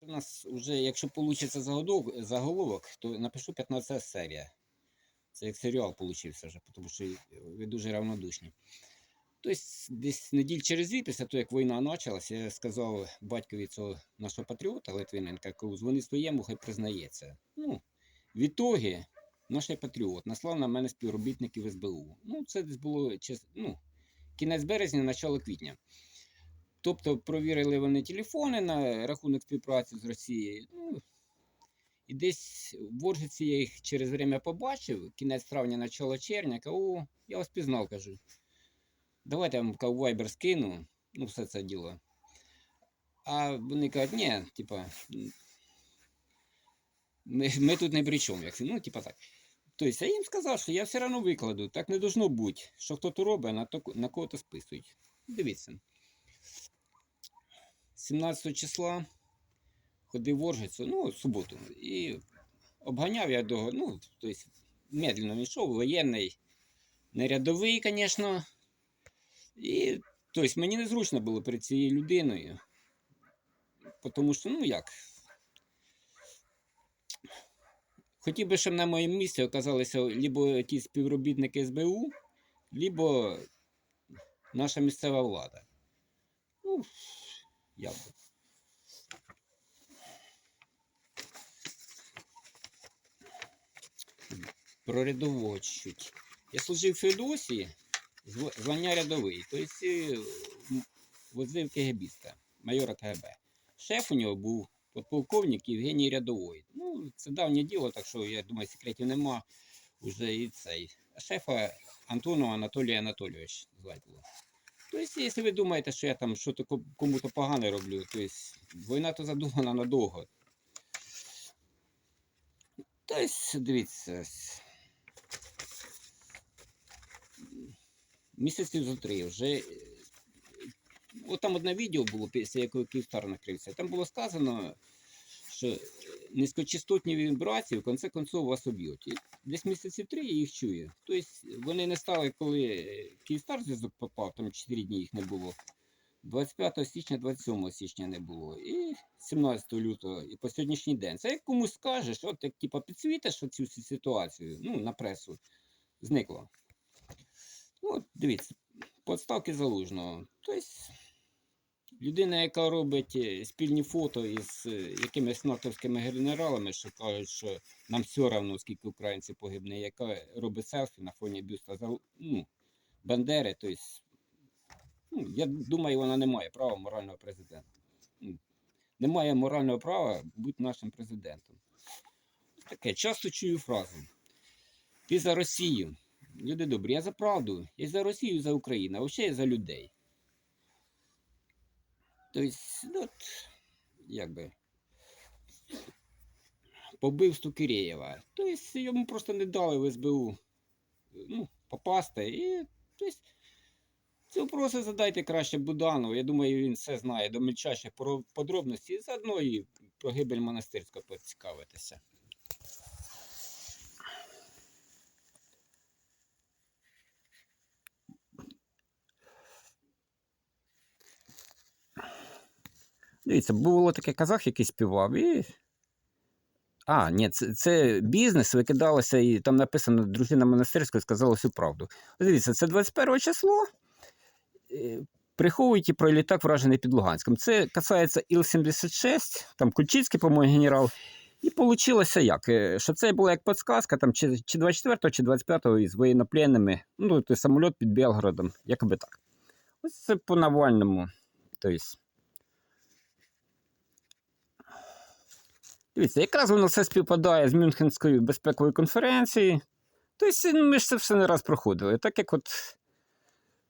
У нас вже, якщо вийде заголовок, то напишу 15 серія. Це як серіал получився вже, тому що ви дуже равнодушні. Тобто, десь неділь через дві, після того, як війна почалася, я сказав батькові цього нашого патріота Литвиненка, коли дзвони своєму, хай признається. Ну, в ітогі наш патріот наслав на мене співробітників СБУ. Ну, це десь було ну, кінець березня, начало квітня. Тобто провірили вони телефони на рахунок співпраці з Росією. Ну, і десь в Оржиці я їх через время побачив, кінець травня, начало червня, кажу, я вас пізнав, кажу. Давайте я вам вайбер скину, ну, все це діло. А вони кажуть, ні, типа, ми, ми тут не при чому, як, ну, типа так. Тобто я їм сказав, що я все одно викладу, так не должно бути, що хто то робить, на, на кого-то списують. Дивіться. 17 числа ходив в Оржицю, ну, суботу, і обганяв я до, ну, тобто, медленно йшов, воєнний, не рядовий, звісно. І тобто, мені незручно було перед цією людиною. Тому що, ну як. Хотів би, щоб на моєму місці оказалися либо якісь співробітники СБУ, либо наша місцева влада. Ну, би. Про рядового чуть. Я служив в Феодосії, звання рядовий, тобто возив КГБіста, майора КГБ. Шеф у нього був подполковник Євгеній Рядовий. Ну, це давнє діло, так що я думаю, секретів нема. Уже і цей. А шефа Антонова Анатолій Анатолійович звати було. Тобто, якщо ви думаєте, що я там щось кому-то погане роблю, то війна то задумана надовго. Тобто, дивіться. Місяців за три вже. е, От там одне відео було, після якого Київстар накрився. Там було сказано, що низькочастотні вібрації в кінці концов вас уб'ють. І десь місяців три я їх чую. Тобто вони не стали, коли Київстар зв'язок попав, там 4 дні їх не було. 25 січня, 27 січня не було. І 17 лютого, і по сьогоднішній день. Це як комусь скажеш, от як типа підсвітиш цю всю ситуацію, ну, на пресу, зникло. Ну, дивіться, подставки залужного. Тобто, людина, яка робить е, спільні фото із е, якимись натовськими генералами, що кажуть, що нам все одно, скільки українців погибне, яка робить селфі на фоні бюста ну, Бандери, тобто, ну, я думаю, вона не має права морального президента. Ну, Не має морального права бути нашим президентом. Таке, часто чую фразу. Ти за Росію. Люди добрі, я за правду. Я за Росію, за Україну, а взагалі я за людей. Тобто, от, як би, по вбивству Киреєва. Тобто йому просто не дали в СБУ ну, попасти. І тобто, ці вопроси задайте краще Буданову. Я думаю, він все знає до мельчайших подробностей. Заодно і про гибель монастирського поцікавитися. Дивіться, було таке казах, який співав, і. А, ні, це, це бізнес, викидалося, і там написано дружина монастирська сказала всю правду. Дивіться, це 21 число. е, Приховують і про літак вражений під Луганськом. Це касається Іл-76, там Кульчицький, по-моєму, генерал. І вийшло як? е, Що це була як підсказка, там, чи, чи 24 чи 25 із воєннопленними. Ну, той самоліт під Белгородом, якоби так. Ось це по Навальному. Тобто. Дивіться, якраз воно все співпадає з Мюнхенською безпековою конференцією. Тобто ну, ми ж це все не раз проходили. Так як от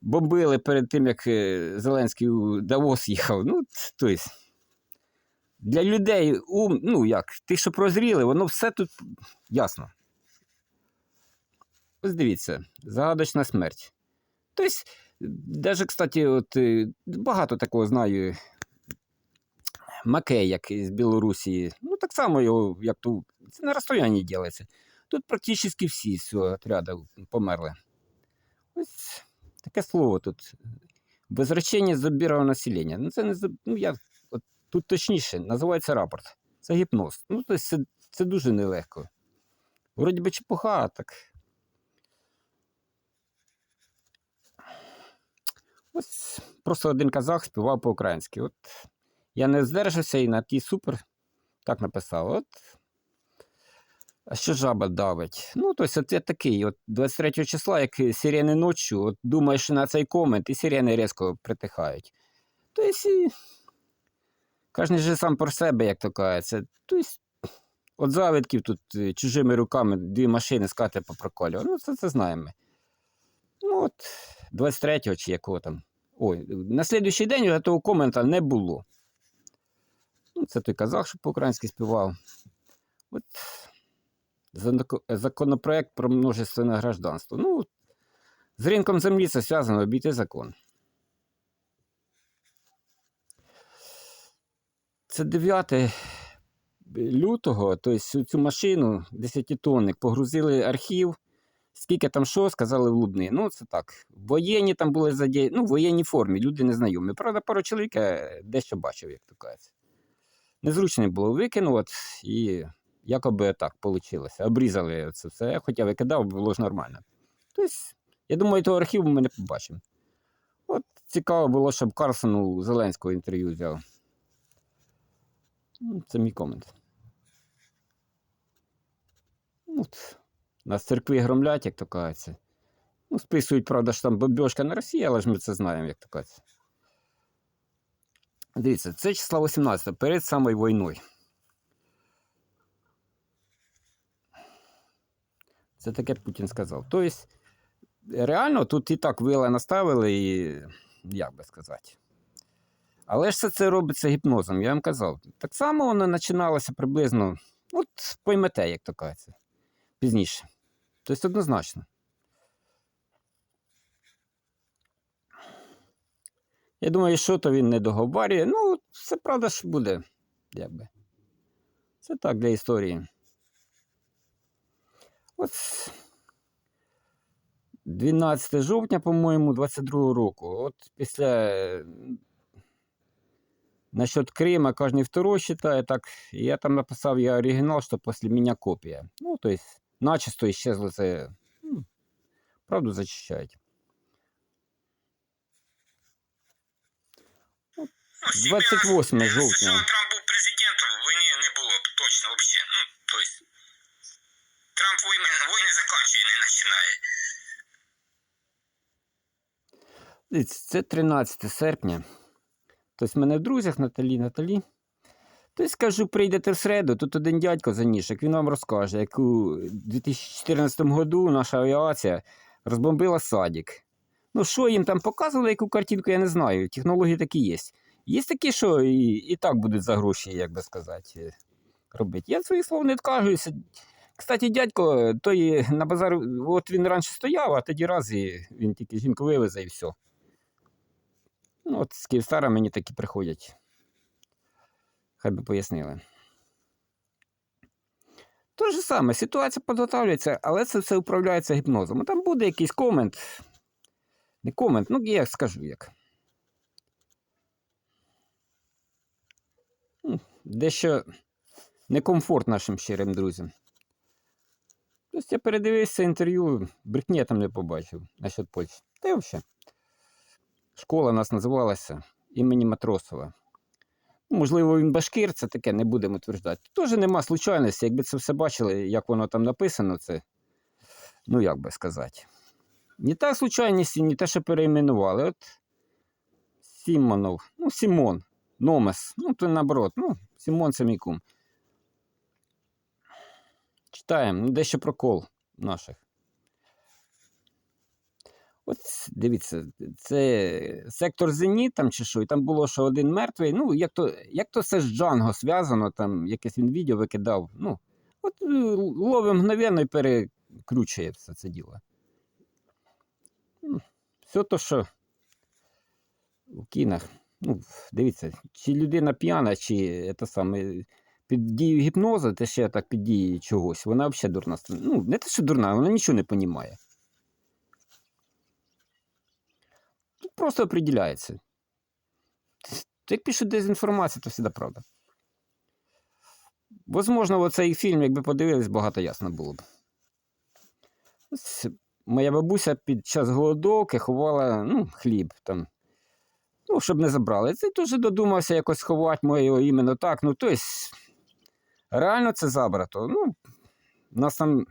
бомбили перед тим, як е, Зеленський у Давос їхав. Ну, тобто, для людей, ум, ну як, тих, що прозріли, воно все тут ясно. Ось дивіться, загадочна смерть. Тобто, навіть, кстати, от, е, багато такого знаю. Макей, як з Білорусі. Ну, так само його, як тут. Це на розстоянні ділиться. Тут практично всі з цього отряду померли. Ось таке слово тут. Возвращення забірого населення. Ну, це не ну, я от Тут точніше, називається рапорт. Це гіпноз. Ну, тобто це, це дуже нелегко. Вроді би чепуха, а так. Ось просто один казах співав по-українськи. От я не здержався і на тій супер так написав. От. А що жаба давить? Ну, тобто, я такий, от 23 числа, як сирени ночі, от думаєш на цей комент, і сирени різко притихають. Тобто, кожен же сам про себе, як то кажеться. Тобто, от завидків тут е, чужими руками дві машини скати попроколював. Ну, це, це знаємо. ми. Ну, от 23-го чи якого там. Ой, на слідуючий день вже того комента не було. Ну, це той казах, що по-українськи співав. От законопроект про множественне гражданство. Ну, з ринком землі це зв'язано обійти закон. Це 9 лютого, тобто цю машину 10-тонник погрузили архів. Скільки там що, сказали в Лубни. Ну, це так. Воєнні там були задіяні, ну, в воєнній формі, люди незнайомі. Правда, пару чоловік я дещо бачив, як то кажеться. Незручно було викинути, і якоби так вийшло. Обрізали це все, хоча викидав, було ж нормально. Тобто, я думаю, того архіву ми не побачимо. От цікаво було, щоб Карсон у Зеленського інтерв'ю взяв. Ну, Це мій комент. Ну, От, нас церкви громлять, як то кажеться. Ну, списують, правда, що там бомбьошка на Росії, але ж ми це знаємо, як то кажеться. Дивіться, це числа 18 перед самою війною. Це таке Путін сказав. Тобто, реально тут і так вила наставили, і як би сказати. Але ж все це робиться гіпнозом, я вам казав. Так само воно починалося приблизно, от поймете, як то кажеться, пізніше. Тобто однозначно. Я думаю, що то він не договарює. Ну, це правда ж буде. Якби. Це так для історії. От 12 жовтня, по-моєму, 22 року. От після. Насчет Крима кожен второй считає, так я там написав я оригінал, що після мене копія. Ну, то есть, начисто исчезло це. ну, Правду зачищають. От 28 Якщо. Трамп був президентом, війни не було б точно взагалі. Ну, то есть, Трамп війни, війни закінчує, не починає. Це 13 серпня. Тобто в мене в друзях Наталі, Наталі. Тобто скажу, прийдете в середу, тут один дядько Занішек, він вам розкаже, як у 2014 году наша авіація розбомбила садик. Ну, що їм там показували, яку картинку, я не знаю. Технології такі є. Є такі, що і, і так будуть за гроші, як би сказати, робити. Я своїх слов не відкажуюся. Кстати, дядько, той на базар, от він раніше стояв, а тоді раз і він тільки жінку вивезе і все. Ну, от з Київстара мені такі приходять. Хай би пояснили. Те ж саме, ситуація підготовлюється, але це все управляється гіпнозом. Там буде якийсь комент. Не комент, ну я скажу як. Ну, Дещо некомфорт нашим щирим друзям. Тобто я передивився інтерв'ю, брехні я там не побачив насчет Польщі. Та й взагалі. Школа у нас називалася імені Матросова. Ну, Можливо, він башкир, це таке, не будемо тверджати. Теж нема случайності, якби це все бачили, як воно там написано, це, ну як би сказати. Не та случайність, не те, що перейменували. От Сімонов, ну, Сімон, Номес, ну, то наоборот, ну, Сімон це мій кум. Читаємо, ну, дещо про кол наших. От дивіться, це сектор Зеніт там чи що, і там було, що один мертвий. Ну, як то, як то це з Джанго зв'язано, там якесь він відео викидав. Ну, от е, ловить мгновенно і перекручує все це діло. Все то, що в кінах. Ну, дивіться, чи людина п'яна, чи це саме. Під дією гіпнозу, те ще так під дією чогось, вона взагалі дурна. Ну, не те, що дурна, вона нічого не розуміє. Просто определяється. як пишуть дезінформація, то завжди правда. Возможно, оцей фільм, якби подивились, багато ясно було б. Ось Моя бабуся під час голодовки ховала ну, хліб там. Ну, щоб не забрали. Це теж додумався якось ховати моє іменно так. Ну, тобто, реально це забрато. Ну, у нас там,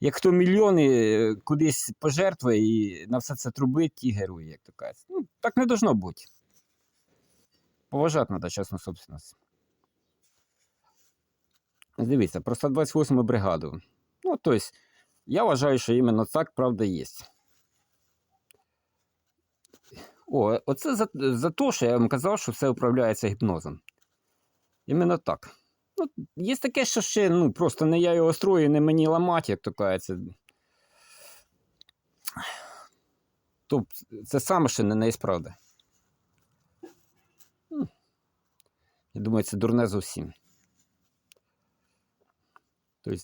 як хто мільйони е, кудись пожертвує і на все це трубить, ті герої, як то кажуть. Ну, так не должно бути. Поважати треба частну собственность. Дивіться, про 128 бригаду. Ну, тобто, я вважаю, що іменно так правда є. О, оце за, за те, що я вам казав, що все управляється гіпнозом. Іменно так. Ну, є таке, що ще, ну, просто не я його строю, не мені ламати, як то кажеться. То це саме ще не неісправда. Я думаю, це дурне зовсім. Тобто,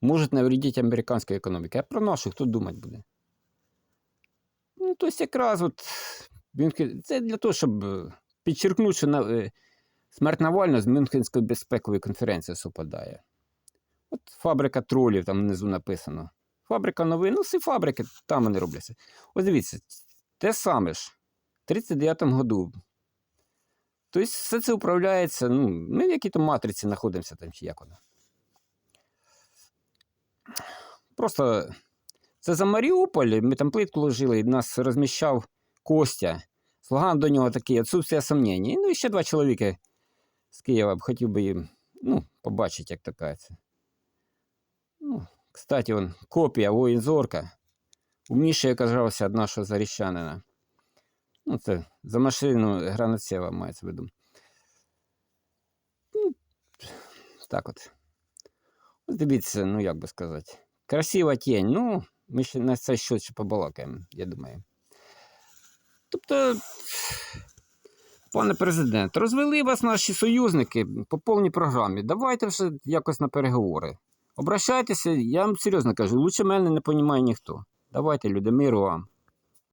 можуть навредити американській економіці. А про нашу хто думати буде? Тобто, якраз от Мюнхен- це для того, щоб е, підчеркнути, що на, е, смерть Навального з Мюнхенської безпекової конференції совпадає. От фабрика тролів, там внизу написано. Фабрика новин, ну всі фабрики, там вони робляться. Ось дивіться, те саме ж, в 39-му году. Тобто все це управляється, ну, ми в якій-то матриці знаходимося там, чи як воно. Просто це за Маріуполь, ми там плитку ложили, і нас розміщав Костя. Слоган до нього такий отсутствие сомнений. Ну і ще два чоловіки з Києва хотів би їм ну, побачити, як така це. Ну, кстати, он, копія воїн Зорка. Умніше оказався від нашого заріщанина. Ну, це за машину Гранатсєва мається в виду. Ну, так от. Ось дивіться, ну як би сказати. Красива тінь. Ну, ми ще на це щось побалакаємо, я думаю. Тобто, пане президент, розвели вас наші союзники по повній програмі. Давайте вже якось на переговори. Обращайтеся, я вам серйозно кажу, лучше мене не понімає ніхто. Давайте, люди, миру вам.